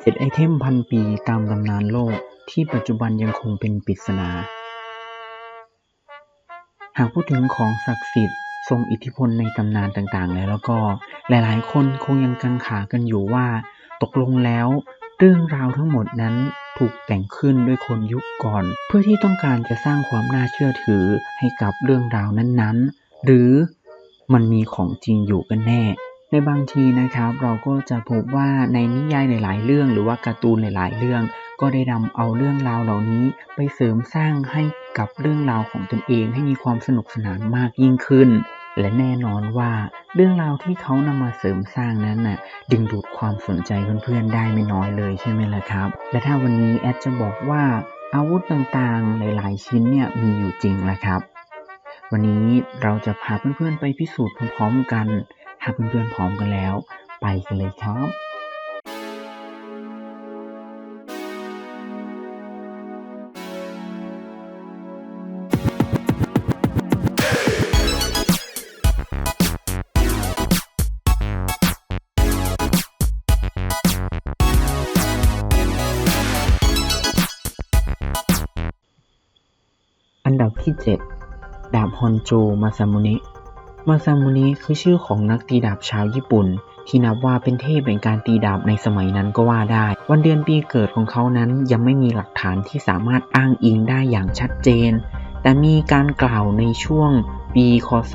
7ไอเทมพันปีตามตำนานโลกที่ปัจจุบันยังคงเป็นปริศนา หากพูดถึงของศักดิ์สิทธิ์ทรงอิทธิพลในตำนานต่างๆ แล้วแล้วก็หลายๆ คนคงยังกังขากันอยู่ว่า ตกลงแล้ว เรื่องราวทั้งหมดนั้นถูกแต่งขึ้นด้วยคนยุคก่อน เพื่อที่ต้องการจะสร้างความน่าเชื่อถือให้กับเรื่องราวนั้นๆ หรือมันมีของจริงอยู่กันแน่ ในบางทีนะครับเราก็จะพบว่าในนิยายหลาย ๆ เรื่อง หรือว่าการ์ตูนหลาย ๆ เรื่อง ก็ได้นำเอาเรื่องราวเหล่านี้ไปเสริมสร้างให้กับเรื่องราวของตนเองให้มีความสนุกสนานมากยิ่งขึ้น และแน่นอนว่าเรื่องราวที่เขานำมาเสริมสร้างนั้นน่ะดึงดูดความสนใจเพื่อนๆได้ไม่น้อยเลยใช่ไหมล่ะครับ และถ้าวันนี้แอดจะบอกว่าอาวุธต่างๆ หลายๆ ชิ้นเนี่ยมีอยู่จริงแล่ะครับ วันนี้เราจะพาเพื่อนๆไปพิสูจน์พร้อมๆกัน ถ้าเพื่อนๆพร้อมกันแล้ว ไปกันเลยครับอันดับที่ 7 ดาบฮอนโจมาซามุเนะ มาซามุนะคือชื่อของนักตีดาบชาวญี่ปุ่น ที่นับว่าเป็นเทพแห่งการตีดาบในสมัยนั้นก็ว่าได้ วันเดือนปีเกิดของเขานั้นยังไม่มีหลักฐานที่สามารถอ้างอิงได้อย่างชัดเจน แต่มีการกล่าวในช่วงปีคศ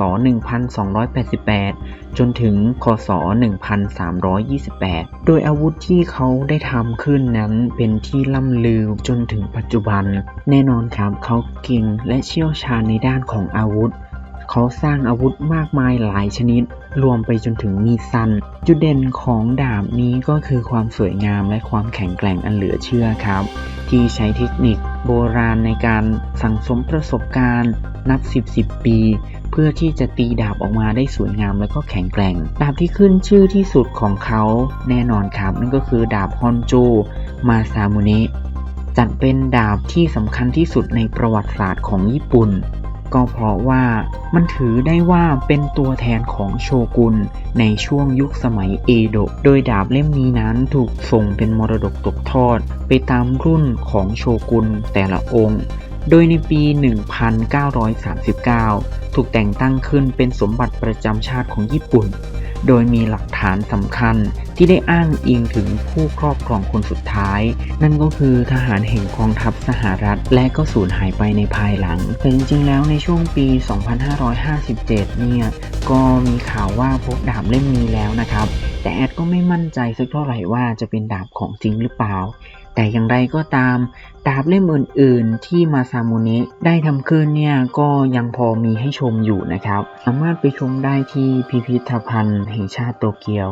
1288 จนถึงคศ 1328 โดยอาวุธที่เขาได้ทำขึ้นนั้นเป็นที่ล่ำลือจนถึงปัจจุบัน แน่นอนครับเขาเก่งและเชี่ยวชาญในด้านของอาวุธ เขาสร้างอาวุธมากมายหลายชนิด รวมไปจนถึงมีดสั้นจุดเด่นของดาบนี้ก็คือความสวยงามและความแข็งแกร่งอันเหลือเชื่อครับ ที่ใช้เทคนิคโบราณในการสั่งสมประสบการณ์ นับ 10 10 ปี เพื่อที่จะตีดาบออกมาได้สวยงามและก็แข็งแกร่ง ดาบที่ขึ้นชื่อที่สุดของเขาแน่นอนครับ นั่นก็คือดาบฮอนโจมาซามุเนะจัดเป็นดาบที่สำคัญที่สุดในประวัติศาสตร์ของญี่ปุ่น ก็เพราะว่ามันถือได้ว่าเป็นตัวแทนของโชกุนในช่วงยุคสมัยเอโดะ โดยดาบเล่มนี้นั้นถูกส่งเป็นมรดกตกทอด ไปตามรุ่นของโชกุนแต่ละองค์ โดยในปี 1939 ถูกแต่งตั้งขึ้นเป็นสมบัติประจำชาติของญี่ปุ่น โดยมีหลักฐานสำคัญที่ได้อ้างอิงถึงผู้ครอบครองคนสุดท้าย นั่นก็คือทหารแห่งกองทัพสหรัฐ และก็สูญหายไปในภายหลัง แต่จริงๆแล้วในช่วงปี 2557 เนี่ยก็มีข่าวว่าพบดาบเล่มนี้แล้วนะครับ แต่แอดก็ไม่มั่นใจสักเท่าไหร่ว่าจะเป็นดาบของจริงหรือเปล่า แต่อย่างไรก็ตามดาบเล่มอื่นๆ ที่มาซามุเนะได้ทำขึ้นเนี่ยก็ยังพอมีให้ชมอยู่นะครับ สามารถไปชมได้ที่พิพิธภัณฑ์แห่งชาติโตเกียว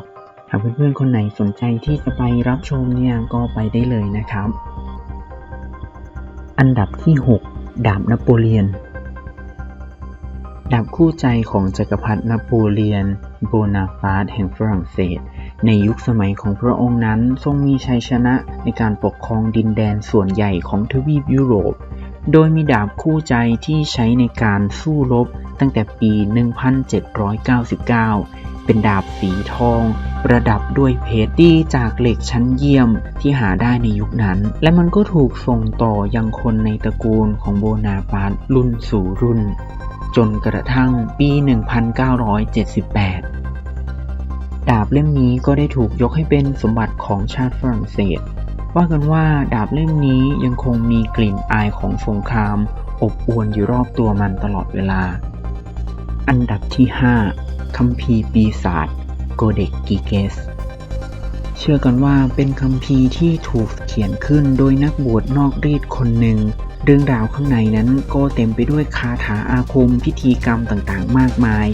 หากเพื่อนๆคนไหนสนใจที่จะไปรับชมเนี่ยก็ไปได้เลยนะครับ อันดับที่ 6 ดาบนโปเลียน ดาบคู่ใจของจักรพรรดินโปเลียนโบนาปาร์ตแห่งฝรั่งเศส ในยุคสมัยของพระองค์นั้นทรงมีชัยชนะในการปกครองดินแดนส่วนใหญ่ของทวีปยุโรป โดยมีดาบคู่ใจที่ใช้ในการสู้รบตั้งแต่ปี 1799 เป็นดาบสีทอง ประดับด้วยเพชรดีจากเหล็กชั้นเยี่ยมที่หาได้ในยุคนั้น และมันก็ถูกส่งต่อยังคนในตระกูลของโบนาปาร์ตรุ่นสู่รุ่น จนกระทั่งปี 1978 ดาบเล่มนี้ก็ได้ถูกยกให้เป็นสมบัติของชาติฝรั่งเศส ว่ากันว่าดาบเล่มนี้ยังคงมีกลิ่นอายของสงคราม อบอวลอยู่รอบตัวมันตลอดเวลา อันดับที่ 5คัมภีร์ปีศาจโกเด็กกิเกส เชื่อกันว่าเป็นคัมภีร์ที่ถูกเขียนขึ้นโดยนักบวชนอกรีดคนหนึ่ง เรื่องราวข้างในนั้นก็เต็มไปด้วยคาถาอาคมพิธีกรรมต่างๆ มากมาย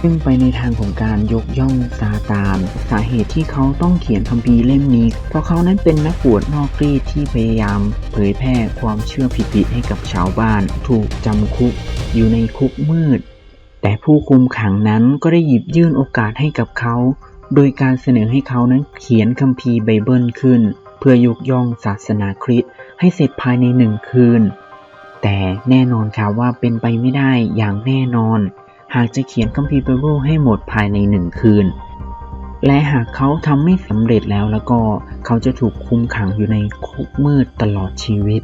ซึ่งไปในทางของการยกย่องซาตานสาเหตุที่เขาต้องเขียนคัมภีร์เล่มนี้ เพราะเขานั้นเป็นนักบวชนอกรีดที่พยายาม เผยแพร่ความเชื่อผิดๆให้กับชาวบ้าน ถูกจำคุกอยู่ในคุกมืด แต่ผู้คุมขังนั้นก็ได้หยิบยื่นโอกาสให้กับเขา โดยการเสนอให้เขานั้นเขียนคัมภีร์ไบเบิลขึ้น เพื่อยกย่องศาสนาคริสต์ให้เสร็จภายในหนึ่งคืน แต่แน่นอนครับว่าเป็นไปไม่ได้อย่างแน่นอน หากจะเขียนคัมภีร์ไบเบิลให้หมดภายในหนึ่งคืน และหากเขาทำไม่สำเร็จแล้วแล้วก็เขาจะถูกคุมขังอยู่ในคุกมืดตลอดชีวิต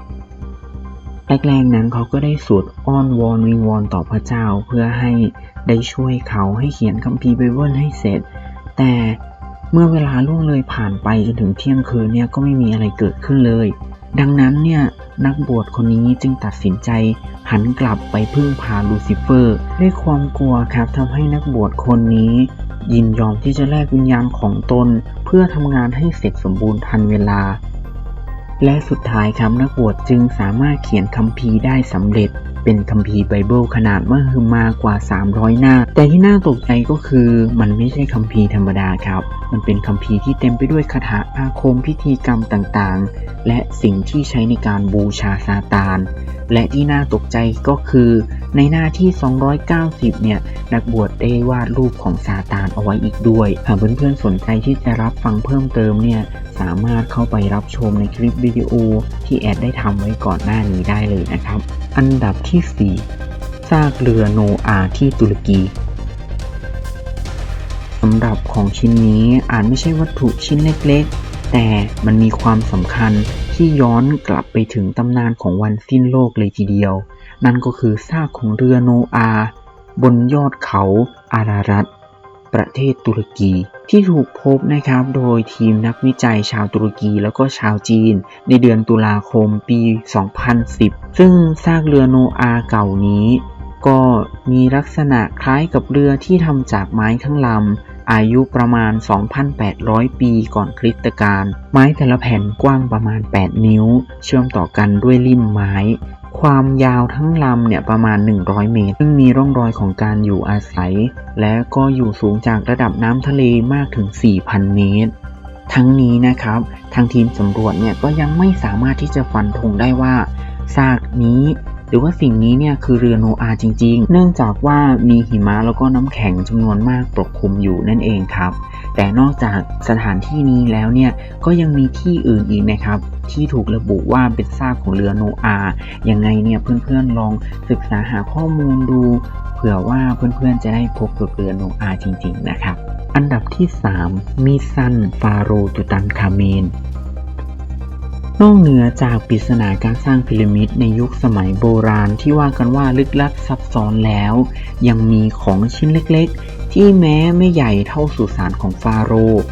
แรกๆนั้นเขาก็ได้สวดอ้อนวอนวิงวอนต่อพระเจ้าเพื่อให้ได้ช่วยเขาให้เขียนคัมภีร์ไบเบิลให้เสร็จ แต่เมื่อเวลาล่วงเลยผ่านไปจนถึงเที่ยงคืนเนี่ยก็ไม่มีอะไรเกิดขึ้นเลย ดังนั้นเนี่ย นักบวชคนนี้จึงตัดสินใจหันกลับไปพึ่งพาลูซิเฟอร์ ด้วยความกลัวครับทำให้นักบวชคนนี้ ยินยอมที่จะแลกวิญญาณของตน เพื่อทำงานให้เสร็จสมบูรณ์ทันเวลา และสุดท้ายครับนักบวชจึงสามารถเขียนคัมภีร์ได้สำเร็จเป็นคัมภีร์ไบเบิลขนาดมหึมากว่า 300 หน้า แต่ที่น่าตกใจก็คือมันไม่ใช่คัมภีร์ธรรมดาครับ มันเป็นคัมภีร์ที่เต็มไปด้วยคาถาอาคมพิธีกรรมต่างๆ และสิ่งที่ใช้ในการบูชาซาตาน และที่น่าตกใจก็คือ ในหน้าที่ 290 เนี่ย นักบวชได้วาดรูปของซาตานเอาไว้อีกด้วย หากเพื่อนๆสนใจที่จะรับฟังเพิ่มเติมเนี่ยสามารถเข้าไปรับชมในคลิปวิดีโอที่แอดได้ทำไว้ก่อนหน้านี้ได้เลยนะครับ อันดับที่ 4 ซากเรือโนอาที่ตุรกีสำหรับของชิ้นนี้อาจไม่ใช่วัตถุชิ้นเล็กๆ แต่มันมีความสำคัญที่ย้อนกลับไปถึงตำนานของวันสิ้นโลกเลยทีเดียว นั่นก็คือซากของเรือโนอา บนยอดเขาอารารัตประเทศตุรกีที่ถูกพบนะครับโดยทีมนักวิจัยชาวตุรกีแล้วก็ชาวจีน ในเดือนตุลาคมปี 2010 ซึ่งซากเรือโนอาเก่านี้ ก็มีลักษณะคล้ายกับเรือที่ทำจากไม้ทั้งลำ อายุประมาณ 2,800 ปีก่อนคริสตกาล ไม้แต่ละแผ่นกว้างประมาณ 8 นิ้ว เชื่อมต่อกันด้วยลิ่มไม้ ความยาวทั้งลำเนี่ยประมาณ 100 เมตร ซึ่งมีร่องรอยของการอยู่อาศัย และก็อยู่สูงจากระดับน้ำทะเลมากถึง 4,000 เมตรทั้งนี้นะครับ ทางทีมสำรวจเนี่ยก็ยังไม่สามารถที่จะฟันธงได้ว่า ซากนี้หรือว่าสิ่งนี้เนี่ยคือเรือโนอาจริง ๆ เนื่องจากว่ามีหิมะแล้วก็น้ำแข็งจำนวนมากปกคลุมอยู่นั่นเองครับ แต่นอกจากสถานที่นี้แล้วเนี่ยก็ยังมีที่อื่นอีกนะครับ ที่ถูกระบุว่าเป็นซากของเรือโนอาห์ยังไงเนี่ยเพื่อนๆลองศึกษาหาข้อมูลดู เผื่อว่าเพื่อนๆจะได้พบกับเรือโนอาจริง ๆ นะครับ อันดับที่ 3 มีซันฟาโรตุตันคาเมน นอกเหนือจากปริศนาการสร้างพีระมิดในยุคสมัยโบราณที่ว่ากันว่าลึกลับซับซ้อนแล้ว ยังมีของชิ้นเล็กๆ ที่แม้ไม่ใหญ่เท่าสุสานของฟาโรห์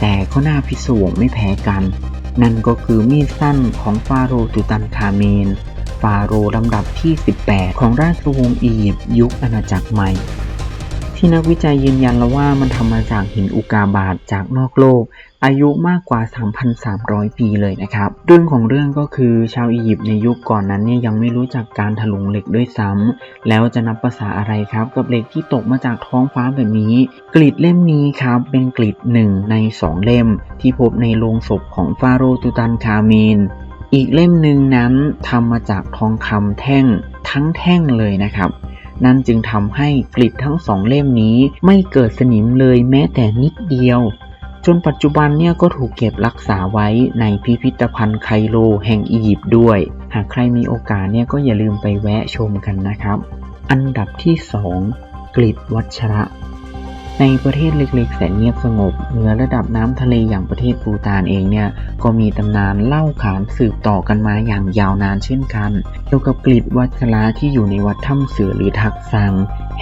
แต่ก็น่าพิศวงไม่แพ้กัน นั่นก็คือมีดสั้นของฟาโรห์ตุตันคาเมน ฟาโรห์ลำดับที่ 18 ของราชวงศ์อียิปต์ยุคอาณาจักรใหม่ ที่นักวิจัยยืนยันแล้วว่ามันทำมาจากหินอุกาบาตจากนอกโลก อายุมากกว่า 3,300 ปีเลยนะครับ เรื่องของเรื่องก็คือชาวอียิปต์ในยุคก่อนนั้นเนี่ยยังไม่รู้จักการถลุงเหล็กด้วยซ้ำแล้วจะนับภาษาอะไรครับ กับเหล็กที่ตกมาจากท้องฟ้าแบบนี้กรีดเล่มนี้ครับเป็นกรีดหนึ่งในสองเล่ม ที่พบในโลงศพของฟาโรห์ตุตันคาเมนอีกเล่มหนึ่งนั้นทำมาจากทองคำแท่งทั้งแท่งเลยนะครับ นั่นจึงทำให้กลิดทั้งสองเล่มนี้ไม่เกิดสนิมเลยแม้แต่นิดเดียว จนปัจจุบันเนี่ยก็ถูกเก็บรักษาไว้ในพิพิธภัณฑ์ไคโรแห่งอียิปต์ด้วย หากใครมีโอกาสเนี่ยก็อย่าลืมไปแวะชมกันนะครับ อันดับที่ 2 กลิดวัชระ ในประเทศเล็กๆแสนเงียบสงบเหนือระดับน้ำทะเลอย่างประเทศปูตานเองเนี่ยก็มีตำนานเล่าขานสืบต่อกันมาอย่างยาวนานเช่นกัน เกี่ยวกับกลิดวัชระที่อยู่ในวัดถ้ำเสือหรือทักซัง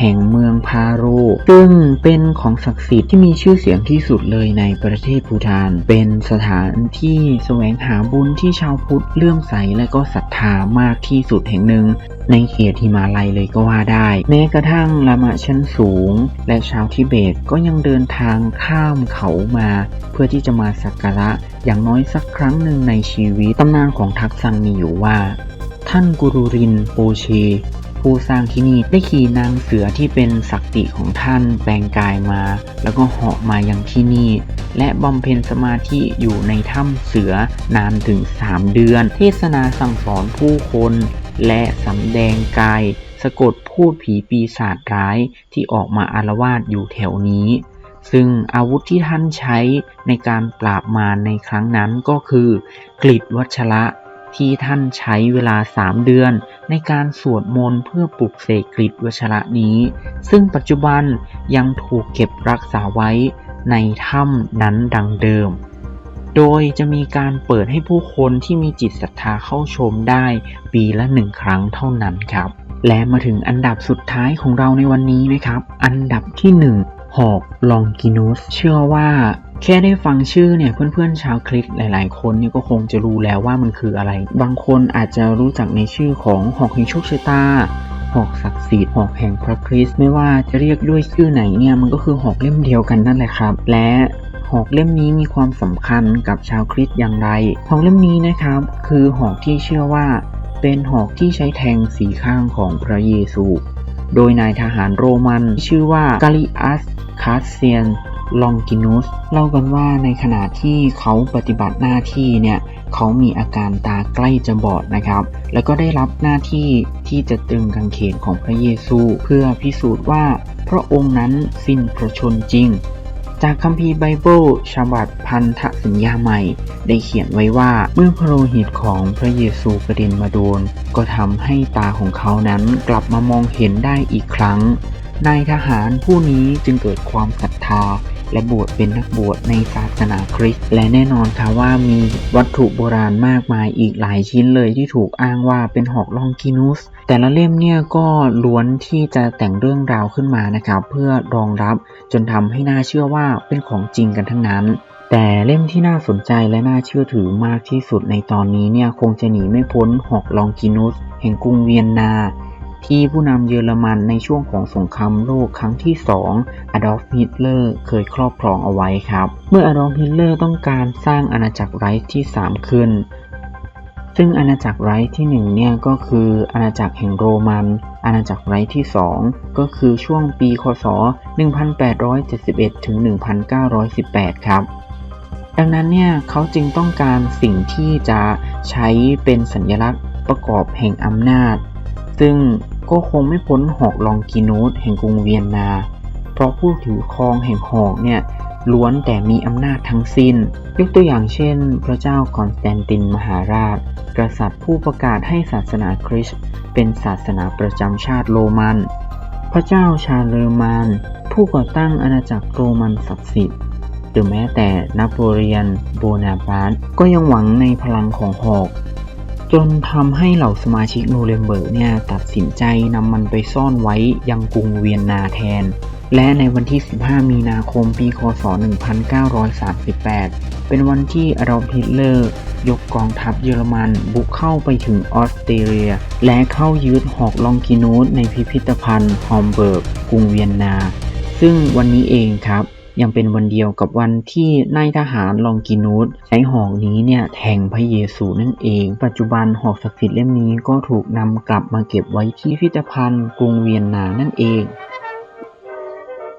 แห่งเมืองพาโร ซึ่งเป็นของศักดิ์สิทธิ์ที่มีชื่อเสียงที่สุดเลยในประเทศภูฏาน เป็นสถานที่แสวงหาบุญที่ชาวพุทธเลื่อมใสและก็ศรัทธามากที่สุดแห่งหนึ่งในเขตหิมาลัยเลยก็ว่าได้ แม้กระทั่งลามะชั้นสูง และชาวทิเบตก็ยังเดินทางข้ามเขามา เพื่อที่จะมาสักการะอย่างน้อยสักครั้งหนึ่งในชีวิตตำนานของทักซังมีอยู่ว่า ท่านกุรุรินโปเช ผู้สร้างที่นี่ได้ขี่นางเสือที่เป็นศักดิของท่านแปลงกายมา แล้วก็เหาะมายังที่นี่ และบำเพ็ญสมาธิอยู่ในถ้ำเสือนานถึง 3 เดือน เทศนาสั่งสอนผู้คน และสำแดงกาย สะกดพูดผีปีศาจร้ายที่ออกมาอารวาสอยู่แถวนี้ซึ่งอาวุธที่ท่านใช้ในการปราบมารในครั้งนั้นก็คือกลิดวัชระ ที่ท่านใช้เวลา3เดือน ในการสวดมนต์เพื่อปลุกเสกกฤษวัชระนี้ ซึ่งปัจจุบันยังถูกเก็บรักษาไว้ในถ้ำนั้นดังเดิม โดยจะมีการเปิดให้ผู้คนที่มีจิตศรัทธาเข้าชมได้ปีละหนึ่งครั้งเท่านั้นครับ และมาถึงอันดับสุดท้ายของเราในวันนี้นะครับ อันดับที่หนึ่งหอกลองกินุสเชื่อว่า แค่ได้ฟังชื่อเนี่ยเพื่อนๆชาวคลิกหลายๆ คนเนี่ยก็คงจะรู้แล้วว่ามันคืออะไร บางคนอาจจะรู้จักในชื่อของหอกแห่งโชคชะตาหอกศักดิ์สิทธิ์หอกแห่งพระคริสต์ไม่ว่าจะเรียกด้วยชื่อไหนเนี่ยมันก็คือหอกเล่มเดียวกันนั่นแหละครับ และหอกเล่มนี้มีความสำคัญกับชาวคริสต์อย่างไรหอกเล่มนี้นะครับคือหอกที่เชื่อว่า เป็นหอกที่ใช้แทงสีข้างของพระเยซู โดยนายทหารโรมันชื่อว่ากาลิอัสคาสเซียน ลองกินุสเล่ากันว่าในขณะที่เขาปฏิบัติหน้าที่เนี่ยเขามีอาการตาใกล้จะบอดนะครับ แล้วก็ได้รับหน้าที่ที่จะตรึงกางเขนของพระเยซู เพื่อพิสูจน์ว่าพระองค์นั้นสิ้นพระชนจริง จากคัมภีร์ไบเบิลฉบับพันธสัญญาใหม่ ได้เขียนไว้ว่าเมื่อพระโลหิตของพระเยซูกระเด็นมาโดน ก็ทำให้ตาของเขานั้นกลับมามองเห็นได้อีกครั้งนายทหารผู้นี้จึงเกิดความศรัทธา และบวชเป็นนักบวชในศาสนาคริสต์และแน่นอนค่ะว่ามีวัตถุโบราณมากมายอีกหลายชิ้นเลยที่ถูกอ้างว่าเป็นหอกลองกินุส แต่ละเล่มเนี่ยก็ล้วนที่จะแต่งเรื่องราวขึ้นมานะครับเพื่อรองรับจนทำให้น่าเชื่อว่าเป็นของจริงกันทั้งนั้นแต่เล่มที่น่าสนใจและน่าเชื่อถือมากที่สุดในตอนนี้เนี่ยคงจะหนีไม่พ้นหอกลองกินุสแห่งกรุงเวียนนา ที่ผู้นำเยอรมันในช่วงของสงครามโลกครั้งที่ 2 อดอล์ฟฮิตเลอร์เคยครอบครองเอาไว้ครับ เมื่ออดอล์ฟฮิตเลอร์ต้องการสร้างอาณาจักรไรท์ที่ 3 ขึ้น ซึ่งอาณาจักรไรท์ที่ 1 เนี่ยก็คืออาณาจักรแห่งโรมัน อาณาจักรไรท์ที่ 2 ก็คือช่วงปีคศ 1871 ถึง 1918 ครับดังนั้นเนี่ยเขาจึงต้องการสิ่งที่จะใช้เป็นสัญลักษณ์ประกอบแห่งอำนาจ ซึ่ง ก็คงไม่พ้นหอกลองกินูสแห่งกรุงเวียนนา เพราะผู้ถือครองแห่งหอกเนี่ยล้วนแต่มีอำนาจทั้งสิ้น ยกตัวอย่างเช่น พระเจ้าคอนสแตนตินมหาราช กษัตริย์ผู้ประกาศให้ศาสนาคริสต์เป็นศาสนาประจำชาติโรมัน พระเจ้าชาเลอร์มาน ผู้ก่อตั้งอาณาจักรโรมันศักดิ์สิทธิ์หรือแม้แต่นโปเลียนโบนาปาร์ตก็ยังหวังในพลังของหอก จนทำให้เหล่าสมาชิกโนเรมเบิร์กเนี่ยตัดสินใจนำมันไปซ่อนไว้ยังกรุงเวียนนาแทน และในวันที่ 15 มีนาคมปีคศ 1938 เป็นวันที่อดอล์ฟฮิตเลอร์ยกกองทัพเยอรมันบุกเข้าไปถึงออสเตรเลีย และเข้ายึดหอกลองกินูสในพิพิธภัณฑ์ฮอมเบิร์กกรุงเวียนนา ซึ่งวันนี้เองครับ ยังเป็นวันเดียวกับวันที่นายทหารลองกินูสใช้หอกนี้เนี่ยแทงพระเยซูนั่นเอง ปัจจุบันหอกศักดิ์สิทธิ์เล่มนี้ก็ถูกนำกลับมาเก็บไว้ที่พิพิธภัณฑ์กรุงเวียนนานั่นเอง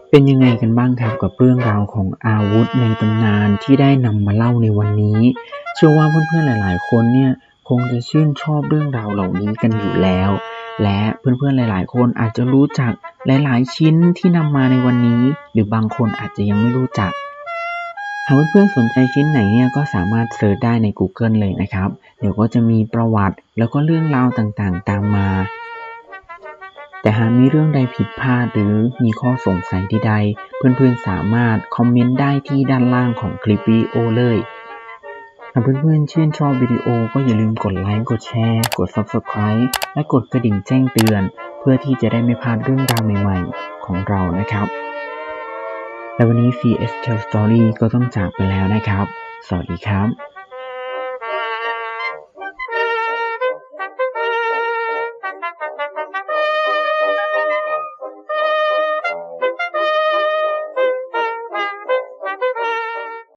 เป็นยังไงกันบ้างครับกับเรื่องราวของอาวุธในตำนานที่ได้นำมาเล่าในวันนี้ เชื่อว่าเพื่อนๆหลาย ๆ คนเนี่ยคงจะชื่นชอบเรื่องราวเหล่านี้กันอยู่แล้ว และเพื่อนๆหลาย ๆ คนอาจจะรู้จัก หลายๆ ชิ้นที่นำมาในวันนี้ หรือบางคนอาจจะยังไม่รู้จัก หากเพื่อนๆสนใจชิ้นไหนเนี่ยก็สามารถเสิร์ชได้ใน Google เลยนะครับ เดี๋ยวก็จะมีประวัติแล้วก็เรื่องราวต่างๆ ตามมา แต่หากมีเรื่องใดผิดพลาดหรือมีข้อสงสัยใดๆเพื่อนๆสามารถคอมเมนต์ได้ที่ด้านล่างของคลิปวิดีโอเลยหากเพื่อนๆชื่นชอบวิดีโอก็อย่าลืมกดไลค์ กดแชร์ กด Subscribe และกดกระดิ่งแจ้งเตือน พื่อที่จะได้ไม่พลาดเรื่องราวใหม่ ๆ ของเรานะครับ และวันนี้ CS Tell Story ก็ต้องจากไปแล้วนะครับ สวัสดีครับ